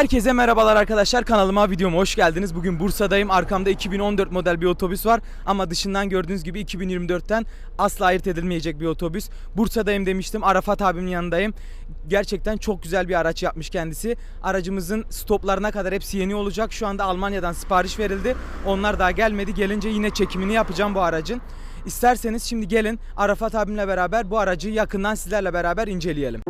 Herkese merhabalar arkadaşlar kanalıma videoma hoş geldiniz. Bugün Bursa'dayım. Arkamda 2014 model bir otobüs var ama dışından gördüğünüz gibi 2024'ten asla ayırt edilmeyecek bir otobüs. Bursa'dayım demiştim. Arafat abimin yanındayım. Gerçekten çok güzel bir araç yapmış kendisi. Aracımızın stoplarına kadar hepsi yeni olacak. Şu anda Almanya'dan sipariş verildi. Onlar daha gelmedi. Gelince yine çekimini yapacağım bu aracın. İsterseniz şimdi gelin Arafat abimle beraber bu aracı yakından sizlerle beraber inceleyelim.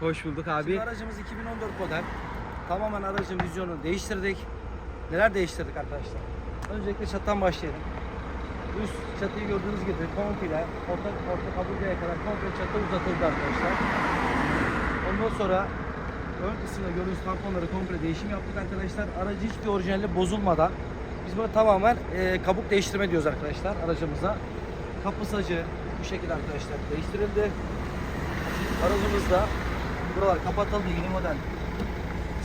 Hoş bulduk abi. Şimdi aracımız 2014 model. Tamamen aracın vizyonunu değiştirdik. Neler değiştirdik arkadaşlar? Öncelikle çatıdan başlayalım. Üst çatıyı gördüğünüz gibi komple orta, orta kaburgaya kadar komple çatı uzatıldı arkadaşlar. Ondan sonra ön kısımda gördüğünüz tamponları komple değişim yaptık arkadaşlar. Aracı hiçbir orijinali bozulmadan biz bunu tamamen e, kabuk değiştirme diyoruz arkadaşlar aracımıza. Kapı sacı bu şekilde arkadaşlar değiştirildi. Aracımızda buralar kapatıldı yeni model.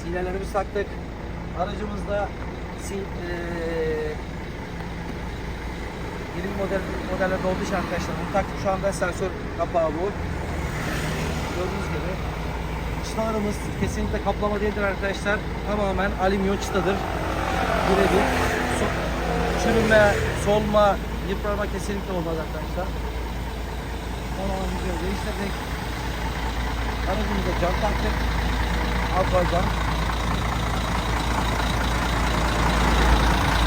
Sinyallerimizi taktık. Aracımızda si, eee yeni model modellerde olduğu için arkadaşlar bunu taktık. Şu anda sensör kapağı bu. Gördüğünüz gibi. Çıtalarımız kesinlikle kaplama değildir arkadaşlar. Tamamen alüminyum çıtadır. Birebir. So- çürüme, solma, yıpranma kesinlikle olmaz arkadaşlar. Tamamen güzel değiştirdik. Aracımıza cam taktık. Alfa cam.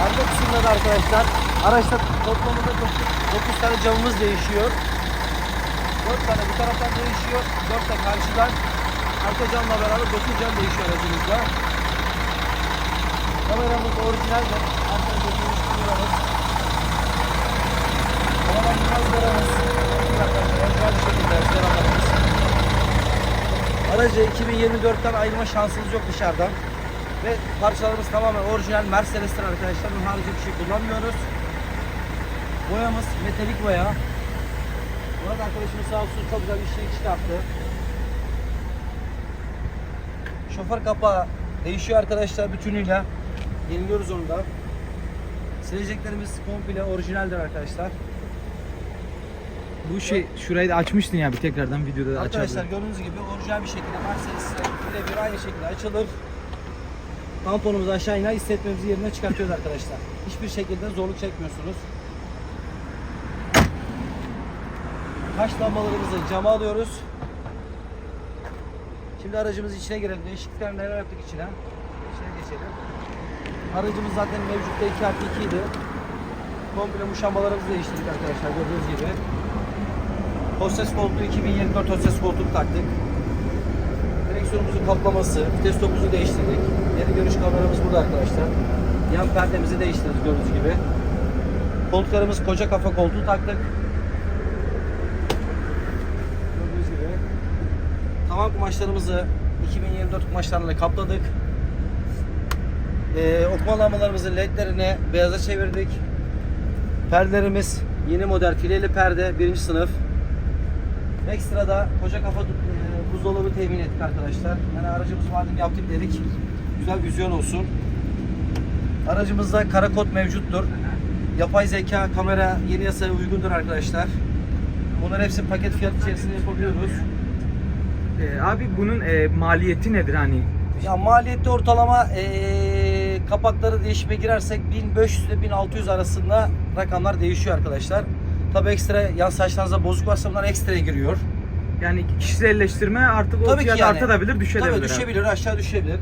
Arka kısımda da arkadaşlar araçta toplamda 9 tane camımız değişiyor. 4 tane bu taraftan değişiyor. 4 de karşıdan. Arka camla beraber 9 cam değişiyor aracımızda. Kameramız orijinal de. Arkada gördüğünüz kameramız. Kameramız. Orijinal bir şekilde kameramız. Aracı 2024'ten ayırma şansımız yok dışarıdan. Ve parçalarımız tamamen orijinal Mercedes'ten arkadaşlar. Bunun harici bir şey kullanmıyoruz. Boyamız metalik boya. Murat arkadaşımız sağ olsun çok güzel bir şey çıkarttı. Şoför kapağı değişiyor arkadaşlar bütünüyle. Yeniliyoruz onu da. Sileceklerimiz komple orijinaldir arkadaşlar. Bu şey şurayı da açmıştın ya bir tekrardan videoda da Arkadaşlar açalım. gördüğünüz gibi orijinal bir şekilde Mercedes'e birebir aynı şekilde açılır. Tamponumuzu aşağı iner hissetmemizi yerine çıkartıyoruz arkadaşlar. Hiçbir şekilde zorluk çekmiyorsunuz. Kaş lambalarımızı cama alıyoruz. Şimdi aracımızın içine girelim. Değişiklikler neler yaptık içine? İçine geçelim. Aracımız zaten mevcutta 2 artı 2 idi. Komple muşambalarımızı değiştirdik arkadaşlar gördüğünüz gibi. Hostes koltuğu 2024 hostes koltuğu taktık. Direksiyonumuzun kaplaması, vites topumuzu değiştirdik. Geri görüş kameramız burada arkadaşlar. Yan perdemizi değiştirdik gördüğünüz gibi. Koltuklarımız koca kafa koltuğu taktık. Gördüğünüz gibi. Tavan kumaşlarımızı 2024 kumaşlarla kapladık. Ee, okuma lambalarımızın ledlerini beyaza çevirdik. Perdelerimiz yeni model fileli perde birinci sınıf. Ekstrada koca kafa e, buzdolabı temin ettik arkadaşlar. Yani aracımız madem yaptık dedik. Güzel vizyon olsun. Aracımızda kara kod mevcuttur. Yapay zeka kamera yeni yasaya uygundur arkadaşlar. Bunların hepsi paket fiyat içerisinde yapabiliyoruz. Ee, abi bunun e, maliyeti nedir hani? Ya maliyette ortalama eee kapakları değişime girersek 1500 ile 1600 arasında rakamlar değişiyor arkadaşlar. Tabi ekstra yan saçlarınızda bozuk varsa bunlar ekstraya giriyor. Yani kişiselleştirme artık o Tabii ki fiyat yani. artabilir, düşebilir. Tabii abi. düşebilir, aşağı düşebilir.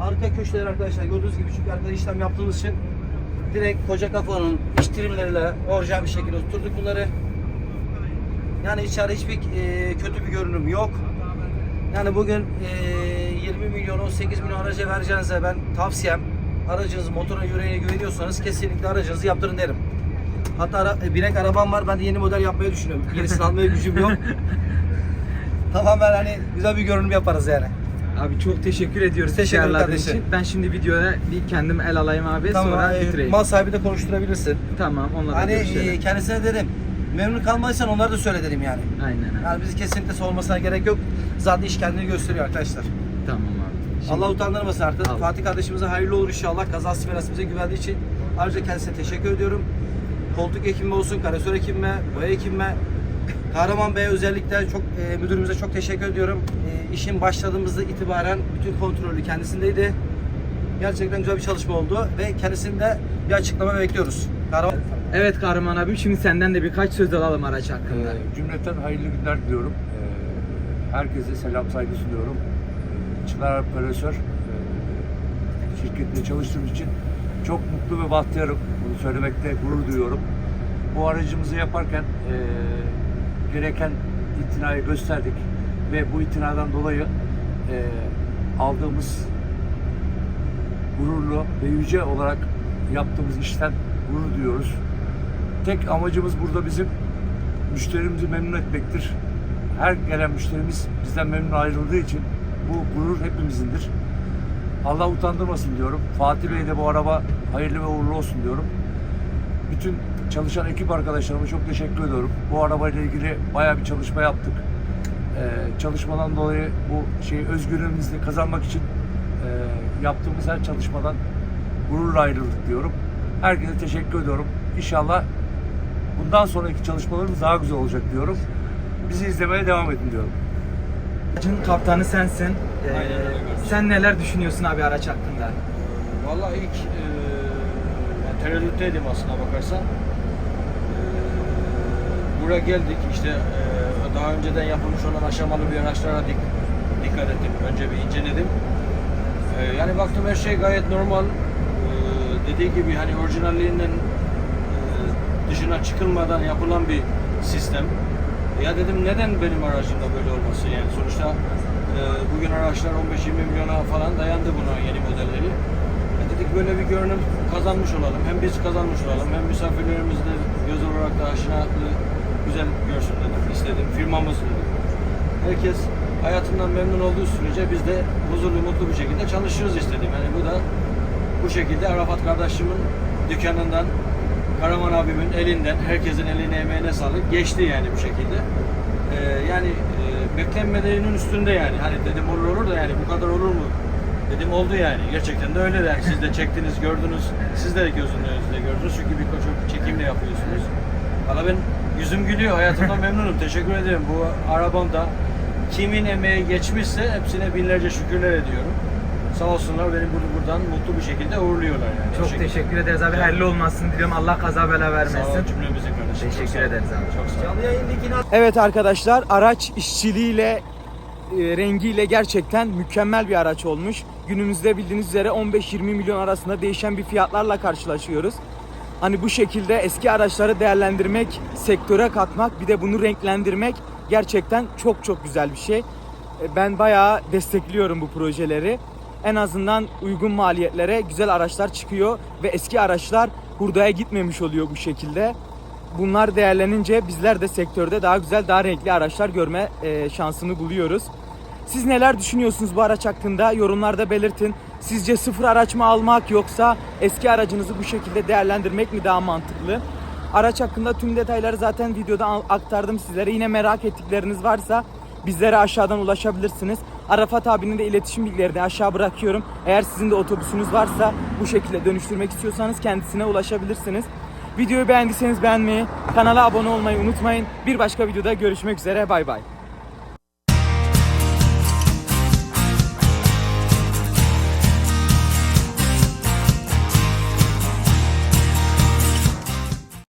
Arka köşeler arkadaşlar gördüğünüz gibi çünkü arkada işlem yaptığımız için direkt koca kafanın iç trimleriyle orijinal bir şekilde tutturduk bunları. Yani içeride hiçbir e, kötü bir görünüm yok. Yani bugün e, 20 milyon 18 milyon araca vereceğinize ben tavsiyem aracınızın motoruna yüreğine güveniyorsanız kesinlikle aracınızı yaptırın derim. Hatta ara, e, binek arabam var ben de yeni model yapmayı düşünüyorum. Yenisini almaya gücüm yok. Tamamen hani güzel bir görünüm yaparız yani. Abi çok teşekkür ediyoruz. Teşekkür ederim kardeşim. için. Ben şimdi videoya bir kendim el alayım abi sonra e, bitireyim. mal sahibi de konuşturabilirsin. tamam onunla da Hani görüşelim. e, kendisine dedim. Memnun kalmadıysan onları da söyle dedim yani. Aynen abi. Yani bizi kesinlikle sormasına gerek yok. Zaten iş kendini gösteriyor arkadaşlar. Tamam abi. Şimdi- Allah utandırmasın artık. Al. Fatih kardeşimize hayırlı olur inşallah. Kazası belası bize güvendiği için ayrıca kendisine teşekkür ediyorum. Koltuk ekibime olsun, karesör ekibime, boya ekibime, Kahraman Bey'e özellikle çok e, müdürümüze çok teşekkür ediyorum. E, işin başladığımızda itibaren bütün kontrolü kendisindeydi. Gerçekten güzel bir çalışma oldu ve kendisinde bir açıklama bekliyoruz. Kahraman Evet Kahraman abim şimdi senden de birkaç söz alalım araç hakkında. Ee, Cümleten hayırlı günler diliyorum. Ee, Herkese selam saygı sunuyorum. Ee, Çınar Operatör e, şirketinde çalıştığım için çok mutlu ve bahtiyarım. Bunu söylemekte gurur duyuyorum. Bu aracımızı yaparken e, gereken itinayı gösterdik ve bu itinadan dolayı e, aldığımız gururlu ve yüce olarak yaptığımız işten gurur duyuyoruz. Tek amacımız burada bizim müşterimizi memnun etmektir. Her gelen müşterimiz bizden memnun ayrıldığı için bu gurur hepimizindir. Allah utandırmasın diyorum. Fatih Bey de bu araba hayırlı ve uğurlu olsun diyorum. Bütün çalışan ekip arkadaşlarıma çok teşekkür ediyorum. Bu arabayla ilgili bayağı bir çalışma yaptık. Ee, çalışmadan dolayı bu şey özgürlüğümüzü kazanmak için e, yaptığımız her çalışmadan gururla ayrıldık diyorum. Herkese teşekkür ediyorum. İnşallah bundan sonraki çalışmalarımız daha güzel olacak diyorum. Bizi izlemeye devam edin diyorum. Aracın kaptanı sensin. Ee, sen neler düşünüyorsun abi araç hakkında? Vallahi ilk e, tereddütteydim aslına bakarsan. E, buraya geldik işte e, daha önceden yapılmış olan aşamalı bir araçlara dik, dikkat ettim. Önce bir inceledim. E, yani baktım her şey gayet normal. E, dediği gibi hani orijinalliğinden e, dışına çıkılmadan yapılan bir sistem. Ya dedim neden benim aracımda böyle olması yani sonuçta e, bugün araçlar 15-20 milyona falan dayandı buna yeni modelleri. Dedik böyle bir görünüm kazanmış olalım. Hem biz kazanmış olalım hem misafirlerimiz de göz olarak da aşinalığı güzel görsün dedim. istedim. Firmamız dedim. Herkes hayatından memnun olduğu sürece biz de huzurlu mutlu bir şekilde çalışırız istedim. Yani bu da bu şekilde Arafat kardeşimin dükkanından Karaman abimin elinden, herkesin eline emeğine sağlık. Geçti yani bu şekilde. Ee, yani e, beklenmelerinin üstünde yani. Hani dedim olur olur da yani bu kadar olur mu? Dedim oldu yani. Gerçekten de öyle. Yani siz de çektiniz, gördünüz. Siz de gözünün önünüzde gördünüz. Çünkü birkaç çekim de yapıyorsunuz. Valla ben yüzüm gülüyor. Hayatımdan memnunum. Teşekkür ederim. Bu arabamda kimin emeği geçmişse hepsine binlerce şükürler ediyorum. Sağ olsunlar beni bur- buradan mutlu bir şekilde uğurluyorlar yani. Çok şekilde. teşekkür ederiz abi. Hayırlı olmasını diliyorum. Allah kaza bela Sağ ol vermesin. cümlemizin kardeşim. Teşekkür Çok ederiz abi. Çok sağ ol. Evet arkadaşlar araç işçiliğiyle rengiyle gerçekten mükemmel bir araç olmuş. Günümüzde bildiğiniz üzere 15-20 milyon arasında değişen bir fiyatlarla karşılaşıyoruz. Hani bu şekilde eski araçları değerlendirmek, sektöre katmak, bir de bunu renklendirmek gerçekten çok çok güzel bir şey. E, Ben bayağı destekliyorum bu projeleri. En azından uygun maliyetlere güzel araçlar çıkıyor ve eski araçlar hurdaya gitmemiş oluyor bu şekilde. Bunlar değerlenince bizler de sektörde daha güzel, daha renkli araçlar görme e, şansını buluyoruz. Siz neler düşünüyorsunuz bu araç hakkında? Yorumlarda belirtin. Sizce sıfır araç mı almak yoksa eski aracınızı bu şekilde değerlendirmek mi daha mantıklı? Araç hakkında tüm detayları zaten videoda aktardım sizlere. Yine merak ettikleriniz varsa bizlere aşağıdan ulaşabilirsiniz. Arafat abinin de iletişim bilgilerini aşağı bırakıyorum. Eğer sizin de otobüsünüz varsa bu şekilde dönüştürmek istiyorsanız kendisine ulaşabilirsiniz. Videoyu beğendiyseniz beğenmeyi, kanala abone olmayı unutmayın. Bir başka videoda görüşmek üzere. Bay bay.